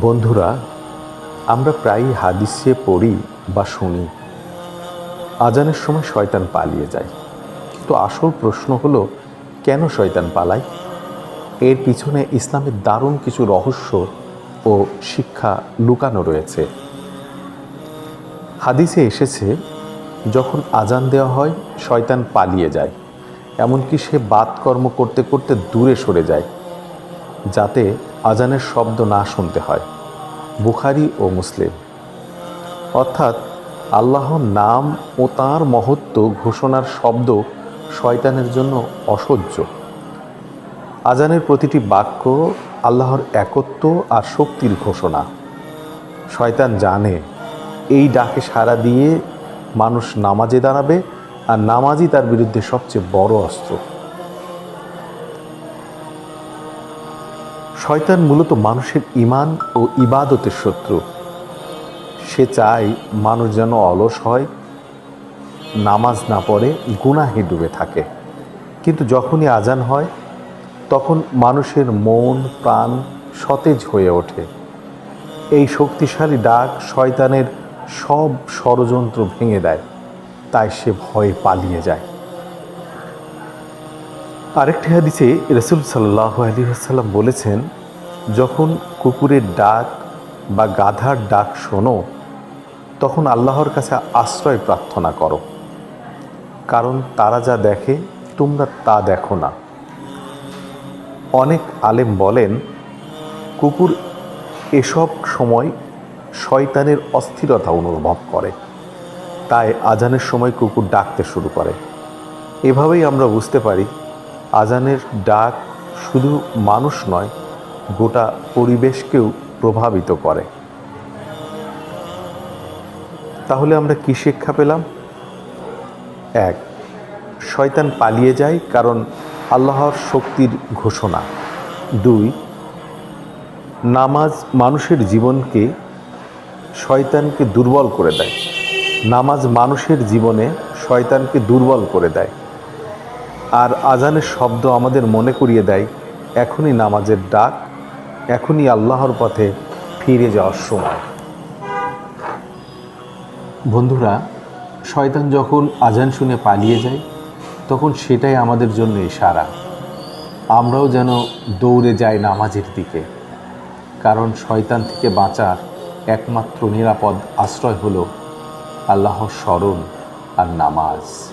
বন্ধুরা, আমরা প্রায়ই হাদিসে পড়ি বা শুনি। আজানের সময় শয়তান পালিয়ে যায়। তো আসল প্রশ্ন হলো, কেন শয়তান পালায়? এর পিছনে ইসলামের দারুণ কিছু রহস্য ও শিক্ষা লুকানো রয়েছে। হাদিসে এসেছে, যখন আজান দেওয়া হয়, শয়তান পালিয়ে যায়। এমনকি সে বাতকর্ম করতে করতে দূরে সরে যায়, যাতে আজানের শব্দ না শুনতে হয়, বুখারি ও মুসলিম। অর্থাৎ আল্লাহর নাম ও তাঁর মহত্ব ঘোষণার শব্দ শয়তানের জন্য অসহ্য। আজানের প্রতিটি বাক্য আল্লাহর একত্ব আর শক্তির ঘোষণা। শয়তান জানে, এই ডাকে সাড়া দিয়ে মানুষ নামাজে দাঁড়াবে আর নামাজই তার বিরুদ্ধে সবচেয়ে বড় অস্ত্র। শয়তান মূলত মানুষের ইমান ও ইবাদতের শত্রু। সে চায় মানুষ যেন অলস হয়, নামাজ না পড়ে, গুনাহে ডুবে থাকে। কিন্তু যখনই আজান হয়, তখন মানুষের মন, প্রাণ সতেজ হয়ে ওঠে। এই শক্তিশালী ডাক শয়তানের সব ষড়যন্ত্র ভেঙে দেয়, তাই সে ভয়ে পালিয়ে যায়। আরেকটি হাদিসে রসুল সাল্লাহ আলী আসাল্লাম বলেছেন, যখন কুকুরের ডাক বা গাধার ডাক শোনো, তখন আল্লাহর কাছে আশ্রয় প্রার্থনা করো। কারণ তারা যা দেখে, তোমরা তা দেখো না। অনেক আলেম বলেন, কুকুর এসব সময় শয়তানের অস্থিরতা অনুভব করে। তাই আজানের সময় কুকুর ডাকতে শুরু করে। এভাবেই আমরা বুঝতে পারি আজানের ডাক শুধু মানুষ নয়, গোটা পরিবেশকেও প্রভাবিত করে। তাহলে আমরা কি শিক্ষা পেলাম? এক, শয়তান পালিয়ে যায় কারণ আল্লাহর শক্তির ঘোষণা। দুই, নামাজ মানুষের জীবনকে শয়তানকে দুর্বল করে দেয়। নামাজ মানুষের জীবনে শয়তানকে দুর্বল করে দেয়। আর আজানের শব্দ আমাদের মনে করিয়ে দেয়, এখনই নামাজের ডাক, এখনই আল্লাহর পথে ফিরে যাওয়ার সময়। বন্ধুরা, শয়তান যখন আজান শুনে পালিয়ে যায়, তখন সেটাই আমাদের জন্য ইশারা। আমরাও যেন দৌড়ে যাই নামাজের দিকে। কারণ শয়তান থেকে বাঁচার একমাত্র নিরাপদ আশ্রয় হলো আল্লাহর স্মরণ আর নামাজ।